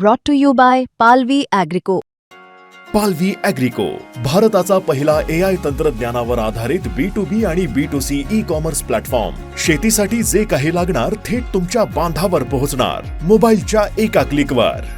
brought to you by Palvi Agrico. पालवी अॅग्रिको भारताचा पहिला ए आय तंत्रज्ञानावर आधारित बी टू बी आणि B to C e commerce platform शेतीसाठी जे काही लागणार थेट तुमच्या बांधावर पोहोचणार. मोबाईलच्या एका क्लिकवर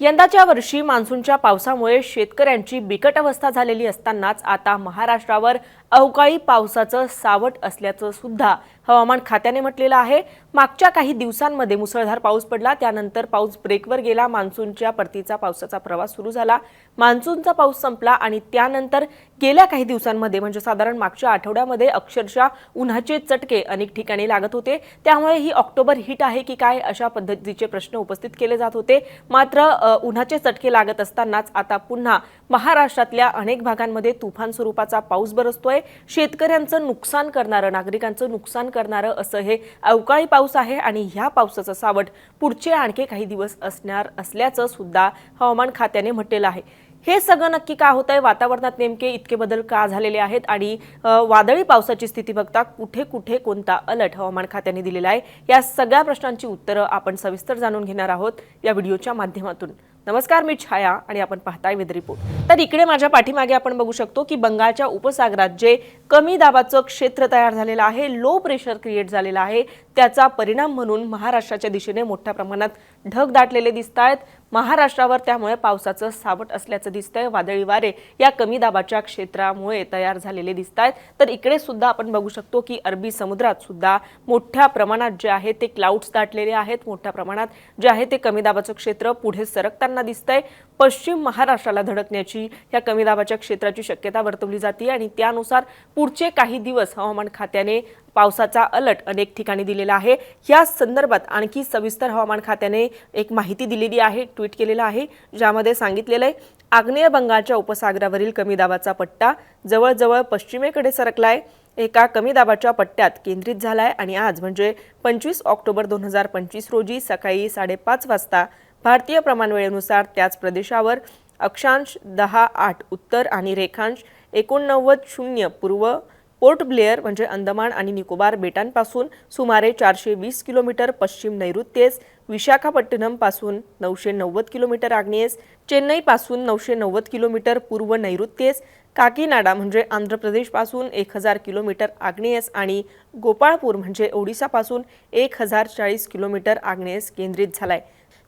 यंदाच्या वर्षी मान्सूनच्या पावसामुळे शेतकऱ्यांची बिकट अवस्था झालेली असतानाच आता महाराष्ट्रावर अवकाळी पावसाचं सावट असल्याचं सुद्धा हवामान खात्याने म्हटलेलं आहे. मागच्या काही दिवसांमध्ये मुसळधार पाऊस पडला. त्यानंतर पाऊस ब्रेकवर गेला. मान्सूनच्या परतीचा पावसाचा प्रवास सुरू झाला. मान्सूनचा पाऊस संपला आणि त्यानंतर गेल्या काही दिवसांमध्ये म्हणजे साधारण मागच्या आठवड्यामध्ये अक्षरशः उन्हाचे चटके अनेक ठिकाणी लागत होते. त्यामुळे ही ऑक्टोबर हिट आहे की काय अशा पद्धतीचे प्रश्न उपस्थित केले जात होते. मात्र उन्हाचे चटके लागत असतानाच आता पुन्हा महाराष्ट्रातल्या अनेक भागांमध्ये तुफान स्वरूपाचा पाऊस बरसतोय. शेतकऱ्यांचं नुकसान करणारं नागरिकांचं नुकसान करणारं असं हे अवकाळी पाऊस आहे आणि ह्या पावसाचं सावट पुढचे आणखी काही दिवस असणार असल्याचं सुद्धा हवामान खात्याने म्हटलेलं आहे. हे सगळं नक्की का होत आहे वातावरणात नेमके इतके बदल का झालेले आहेत? आणि वादळी पावसाची स्थिती बघता कुठे कुठे कोणता अलर्ट हवामान खात्याने दिलेला आहे? या सगळ्या प्रश्नांची उत्तरं आपण सविस्तर जाणून घेणार आहोत या व्हिडिओच्या माध्यमातून. नमस्कार मी छाया आणि आपण पाहताय विद रिपोर्ट. तर इकडे माझ्या पाठीमागे आपण बघू शकतो की बंगालच्या उपसागरात जे कमी दाबाचं क्षेत्र तयार झालेलं आहे लो प्रेशर क्रिएट झालेलं आहे त्याचा परिणाम म्हणून महाराष्ट्राच्या दिशेने मोठ्या प्रमाणात ढग दाटलेले दिसत आहेत महाराष्ट्रावर त्यामुळे पावसाचं सावट असल्याचं दिसतंय. वादळी वारे या कमी दाबाच्या क्षेत्रामुळे तयार झालेले दिसत आहेत तर इकडे सुद्धा आपण बघू शकतो की अरबी समुद्रात सुद्धा मोठ्या प्रमाणात जे आहे ते क्लाउड्स दाटलेले आहेत. मोठ्या प्रमाणात जे आहे ते कमी दाबाचं क्षेत्र पुढे सरकताना दिसतंय. पश्चिम महाराष्ट्राला धडकण्याची या कमी दाबाच्या क्षेत्राची शक्यता वर्तवली जाते आणि त्यानुसार पुढचे काही दिवस हवामान खात्याने पावसाचा अलर्ट अनेक ठिकाणी दिलेला आहे. या संदर्भात आणखी सविस्तर हवामान खात्याने एक माहिती दिलेली आहे. ट्विट केलेलं आहे ज्यामध्ये सांगितलेलं आहे आग्नेय बंगालच्या उपसागरावरील कमी दाबाचा पट्टा जवळजवळ पश्चिमेकडे सरकलाय एका कमी दाबाच्या पट्ट्यात केंद्रित झालाय आणि आज म्हणजे पंचवीस ऑक्टोबर दोन हजार पंचवीस रोजी सकाळी साडेपाच वाजता भारतीय प्रमाणवेळेनुसार त्याच प्रदेशावर अक्षांश दहा आठ उत्तर आणि रेखांश एकोणनव्वद शून्य पूर्व पोर्ट ब्लेअर म्हणजे अंदमान आणि निकोबार बेटांपासून सुमारे चारशे वीस किलोमीटर पश्चिम नैऋत्येस विशाखापट्टणमपासून नऊशे नव्वद किलोमीटर आग्नेयेस चेन्नईपासून नऊशे नव्वद किलोमीटर पूर्व नैऋत्येस काकीनाडा म्हणजे आंध्र प्रदेशपासून एक हजार किलोमीटर आग्नेयस आणि गोपाळपूर म्हणजे ओडिसापासून एक हजार चाळीस किलोमीटर आग्नेयस केंद्रित झालाय.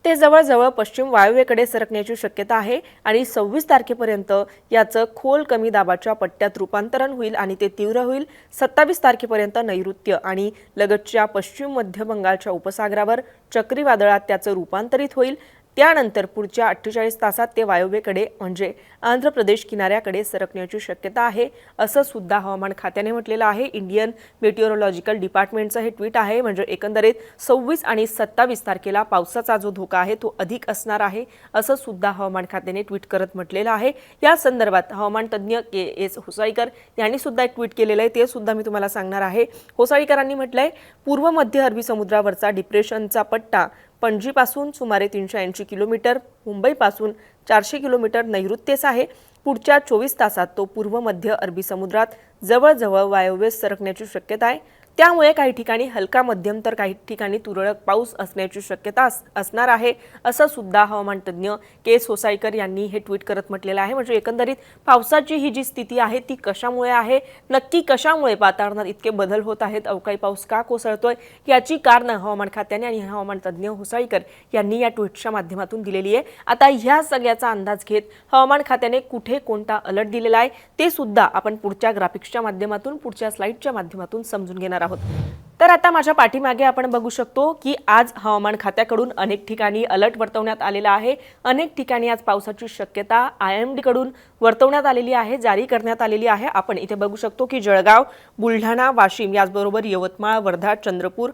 ते जवळजवळ पश्चिम वायव्येकडे सरकण्याची शक्यता आहे आणि सव्वीस तारखेपर्यंत याचं खोल कमी दाबाच्या पट्ट्यात रूपांतरण होईल आणि ते तीव्र होईल. सत्तावीस तारखेपर्यंत नैऋत्य आणि लगतच्या पश्चिम मध्य बंगालच्या उपसागरावर चक्रीवादळात त्याचं रूपांतरित होईल. त्यानंतर पुढच्या अठ्ठेचाळीस तासात ते वायव्येकडे म्हणजे आंध्र प्रदेश किनाऱ्याकडे सरकण्याची शक्यता आहे असं सुद्धा हवामान खात्याने म्हटलेलं आहे. इंडियन मेटिओरॉलॉजिकल डिपार्टमेंटचं हे ट्विट आहे म्हणजे एकंदरीत सव्वीस आणि सत्तावीस तारखेला पावसाचा जो धोका आहे तो अधिक असणार आहे असं सुद्धा हवामान खात्याने ट्विट करत म्हटलेलं आहे. या संदर्भात हवामान तज्ज्ञ के एस होसाळीकर यांनी सुद्धा एक ट्विट केलेलं आहे ते सुद्धा मी तुम्हाला सांगणार आहे. होसाळीकरांनी म्हटलंय पूर्व मध्य अरबी समुद्रावरचा डिप्रेशनचा पट्टा पणजीपासून सुमारे तीनशे ऐंशी किलोमीटर मुंबईपासून चारशे किलोमीटर नैऋत्येस आहे. पुढच्या चोवीस तासात तो पूर्व मध्य अरबी समुद्रात जवळजवळ वायव्येस सरकण्याची शक्यता आहे. त्यामुळे काही ठिकाणी हलका मध्यम तर काही ठिकाणी तुरळक पाऊस असण्याची शक्यता अस- असणार आहे असं सुद्धा हवामान तज्ज्ञ के सोसायकर होसाईकर यांनी हे ट्विट करत म्हटलेलं आहे. म्हणजे एकंदरीत पावसाची ही जी स्थिती आहे ती कशामुळे आहे? नक्की कशामुळे वातावरणात इतके बदल होत आहेत? अवकाळी पाऊस का कोसळतोय? याची कारणं हवामान खात्याने आणि हवामान तज्ज्ञ होसाळीकर यांनी या ट्विटच्या माध्यमातून दिलेली आहे. आता ह्या सगळ्याचा अंदाज घेत हवामान खात्याने कुठे कोणता अलर्ट दिलेला आहे ते सुद्धा आपण पुढच्या ग्राफिक्सच्या माध्यमातून पुढच्या स्लाईडच्या माध्यमातून समजून घेणार आहोत. করা হচ্ছে तर आता माझ्या पाठीमागे आपण बघू शकतो की आज हवामान खात्याकडून अनेक ठिकाणी अलर्ट वर्तवण्यात आलेला आहे. अनेक ठिकाणी आज पावसाची शक्यता आय एम डीकडून वर्तवण्यात आलेली आहे जारी करण्यात आलेली आहे. आपण इथे बघू शकतो की जळगाव बुलढाणा वाशिम याचबरोबर यवतमाळ वर्धा चंद्रपूर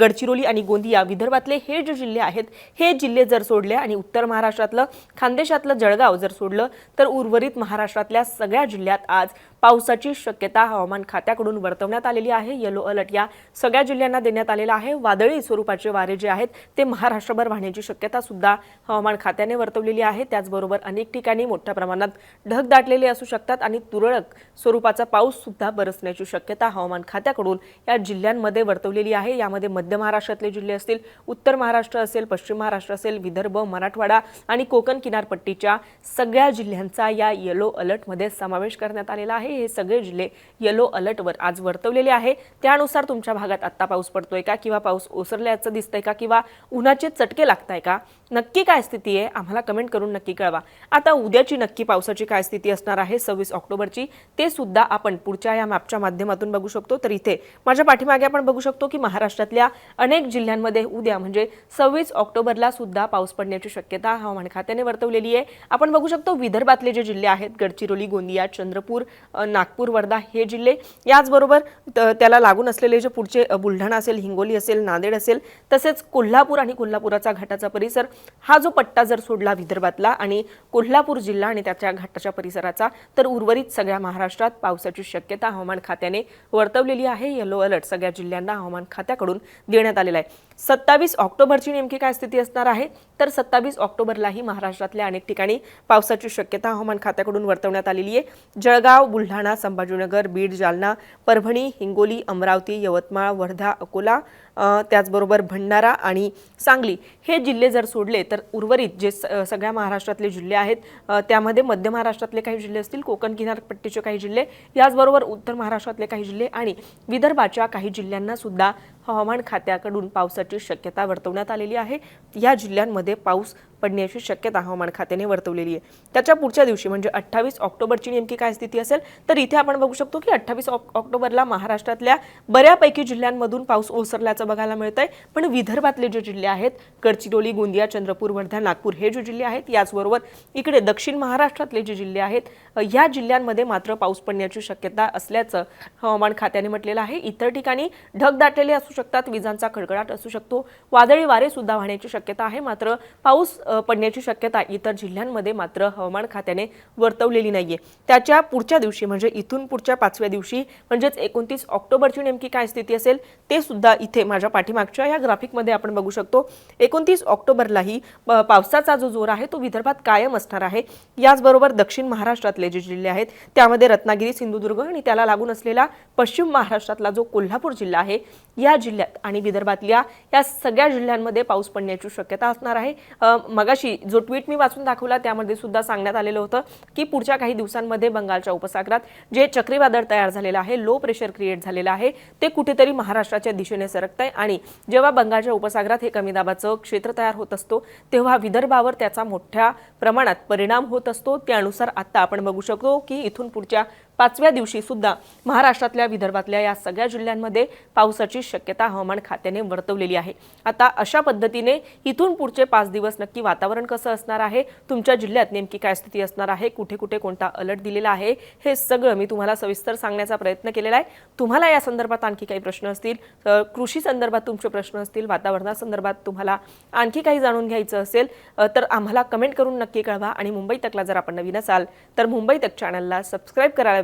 गडचिरोली आणि गोंदिया विदर्भातले हे जे जिल्हे आहेत हे जिल्हे जर सोडले आणि उत्तर महाराष्ट्रातलं खानदेशातलं जळगाव जर सोडलं तर उर्वरित महाराष्ट्रातल्या सगळ्या जिल्ह्यात आज पावसाची शक्यता हवामान खात्याकडून वर्तवण्यात आलेली आहे. येलो अलर्ट या सगळ्या जिल्ह्यांना देण्यात आलेला आहे. वादळी स्वरूपाचे वारे जे आहेत ते महाराष्ट्रभर वाहण्याची शक्यता सुद्धा हवामान खात्याने वर्तवलेली आहे. त्याचबरोबर अनेक ठिकाणी मोठ्या प्रमाणात ढग दाटलेले असू शकतात आणि तुरळक स्वरूपाचा पाऊस सुद्धा बरसण्याची शक्यता हवामान खात्याकडून या जिल्ह्यांमध्ये वर्तवलेली आहे. यामध्ये मध्य महाराष्ट्रातले जिल्हे असतील उत्तर महाराष्ट्र असेल पश्चिम महाराष्ट्र असेल विदर्भ मराठवाडा आणि कोकण किनारपट्टीच्या सगळ्या जिल्ह्यांचा या येलो अलर्टमध्ये समावेश करण्यात आलेला आहे. हे सगळे जिल्हे येलो अलर्टवर आज वर्तवलेले आहे. त्यानुसार तुमच्या भागात आत्ता पाऊस पडतोय का? किंवा पाऊस ओसरल्याचं दिसतंय का? किंवा उन्हाचे चटके लागताय का? नक्की काय स्थिती आहे? आम्हाला कमेंट करून नक्की कळवा. आता उद्याची नक्की पावसाची काय स्थिती असणार आहे? सव्वीस ऑक्टोबरची. ते सुद्धा आपण पुढच्या या मॅपच्या माध्यमातून बघू शकतो. तर इथे माझ्या पाठीमागे आपण बघू शकतो की महाराष्ट्रातल्या अनेक जिल्ह्यांमध्ये उद्या म्हणजे सव्वीस ऑक्टोबरला सुद्धा पाऊस पडण्याची शक्यता हवामान खात्याने वर्तवलेली आहे. आपण बघू शकतो विदर्भातले जे जिल्हे आहेत गडचिरोली गोंदिया चंद्रपूर नागपूर वर्धा हे जिल्हे याचबरोबर त्याला लागून असलेले जे पुढचे बुलढाणा असेल हिंगोली असेल नांदेड असेल तसेच कोल्हापूर आणि कोल्हापुराचा घाटाचा परिसर हा जो पट्टा जर सोडला विदर्भातला आणि कोल्हापूर जिल्हा आणि त्याच्या घाटाच्या परिसराचा तर उर्वरित सगळ्या महाराष्ट्रात पावसाची शक्यता हवामान खात्याने वर्तवलेली आहे. येलो अलर्ट सगळ्या जिल्ह्यांना हवामान खात्याकडून देण्यात आलेला आहे. सत्तावीस ऑक्टोबरची नेमकी काय स्थिती असणार आहे? तर सत्तावीस ऑक्टोबरलाही महाराष्ट्रातल्या अनेक ठिकाणी पावसाची शक्यता हवामान खात्याकडून वर्तवण्यात आलेली आहे. जळगाव बुलढाणा संभाजीनगर बीड जालना परभणी हिंगोली अमरावती यवतमाळ वर्धा अकोला त्याचबरोबर भंडारा आणि सांगली हे जिल्हे जर सोडले तर उर्वरित जे स- सगळ्या महाराष्ट्रातले जिल्हे आहेत त्यामध्ये मध्य महाराष्ट्रातले काही जिल्हे असतील कोकण किनारपट्टीचे काही जिल्हे याचबरोबर उत्तर महाराष्ट्रातले काही जिल्हे आणि विदर्भाच्या काही जिल्ह्यांना सुद्धा हवामान खात्याकडून पावसाची शक्यता वर्तवण्यात आलेली आहे. या जिल्ह्यांमध्ये पाऊस पडण्याची शक्यता हवामान खात्याने वर्तवलेली आहे. त्याच्या पुढच्या दिवशी म्हणजे अठ्ठावीस ऑक्टोबरची नेमकी काय स्थिती असेल तर इथे आपण बघू शकतो की अठ्ठावीस ऑक्टोबरला महाराष्ट्रातल्या बऱ्यापैकी जिल्ह्यांमधून पाऊस ओसरल्याचं बघायला मिळतंय. पण विदर्भातले जे जिल्हे आहेत गडचिरोली गोंदिया चंद्रपूर वर्धा नागपूर हे जे जिल्हे आहेत याचबरोबर इकडे दक्षिण महाराष्ट्रातले जे जिल्हे आहेत या जिल्ह्यांमध्ये मात्र पाऊस पडण्याची शक्यता असल्याचं हवामान खात्याने म्हटलेलं आहे. इतर ठिकाणी ढग दाटलेले असू शकतात विजांचा खडखडाट असू शकतो वादळी वारे सुद्धा वाहण्याची शक्यता आहे. मात्र पाऊस पडण्याची शक्यता इतर जिल्ह्यांमध्ये मात्र हवामान खात्याने वर्तवलेली नाहीये. त्याच्या पुढच्या दिवशी म्हणजे इथून पुढच्या पाचव्या दिवशी म्हणजेच एकोणतीस ऑक्टोबरची नेमकी काय स्थिती असेल ते सुद्धा इथे माझ्या पाठीमागच्या या ग्राफिकमध्ये आपण बघू शकतो. एकोणतीस ऑक्टोबरलाही पावसाचा जो जोर आहे तो विदर्भात कायम असणार आहे. याचबरोबर दक्षिण महाराष्ट्रातले जे जिल्हे आहेत त्यामध्ये रत्नागिरी सिंधुदुर्ग आणि त्याला लागून असलेला पश्चिम महाराष्ट्रातला जो कोल्हापूर जिल्हा आहे या जिल्ह्यात आणि विदर्भातल्या या सगळ्या जिल्ह्यांमध्ये पाऊस पडण्याची शक्यता असणार आहे. मगाशी जो ट्विट मी वाचून दाखवला त्यामध्ये सुद्धा सांगण्यात आलेलं होतं की पुढच्या काही दिवसांमध्ये बंगालच्या उपसागरात जे चक्रीवादळ तयार झालेलं आहे लो प्रेशर क्रिएट झालेलं आहे ते कुठेतरी महाराष्ट्राच्या दिशेने सरकत आहे आणि जेव्हा बंगालच्या उपसागरात हे कमी दाबाचं क्षेत्र तयार होत असतो तेव्हा विदर्भावर त्याचा मोठ्या प्रमाणात परिणाम होत असतो. त्यानुसार आता आपण बघू शकतो की इथून पुढच्या पाचव्या दिवशी सुद्धा महाराष्ट्रातल्या विदर्भातल्या या सगळ्या जिल्ह्यांमध्ये पावसाची शक्यता हवामान खात्याने वर्तवलेली आहे. आता अशा पद्धतीने इथून पुढचे पाच दिवस नक्की वातावरण कसं असणार आहे? तुमच्या जिल्ह्यात नेमकी काय स्थिती असणार आहे? कुठे कुठे कोणता अलर्ट दिलेला आहे? हे सगळं मी तुम्हाला सविस्तर सांगण्याचा प्रयत्न केलेला आहे. तुम्हाला या संदर्भात आणखी काही प्रश्न असतील कृषी संदर्भात तुमचे प्रश्न असतील वातावरणासंदर्भात तुम्हाला आणखी काही जाणून घ्यायचं असेल तर आम्हाला कमेंट करून नक्की कळवा. आणि मुंबई तकला जर आपण नवीन असाल तर मुंबई तक चॅनलला सबस्क्राईब करायला